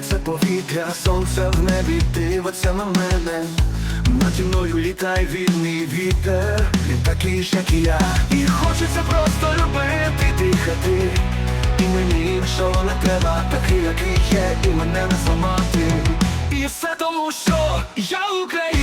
це повітря, сонце в небі дивиться на мене. Наді мною літає вільний вітер, він такий ж, як і я. І хочеться просто любити, дихати. І мені нічого не треба, такий, який є, і мене не зламати. І все тому, що я українець,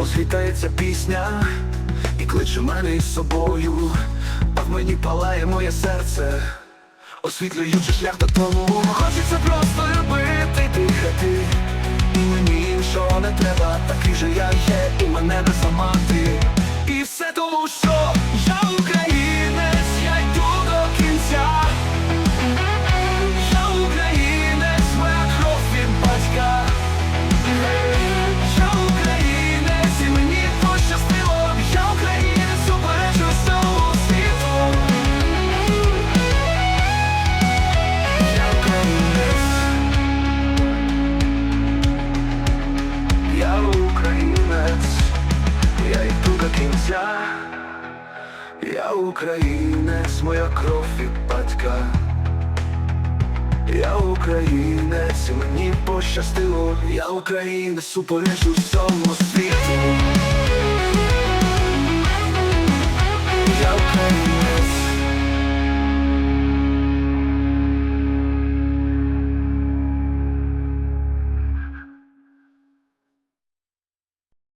у небо світається пісня і кличе мене із собою, а в мені палає моє серце, освітлюючи шлях до тому Хочеться просто любити, дихати, і мені іншого не треба, такий же я є, і мене не зламати. І все тому, що кінця. Я українець, моя кров і батька. Я українець, мені пощастило, я українець, суперечу всьому світу. Я українець.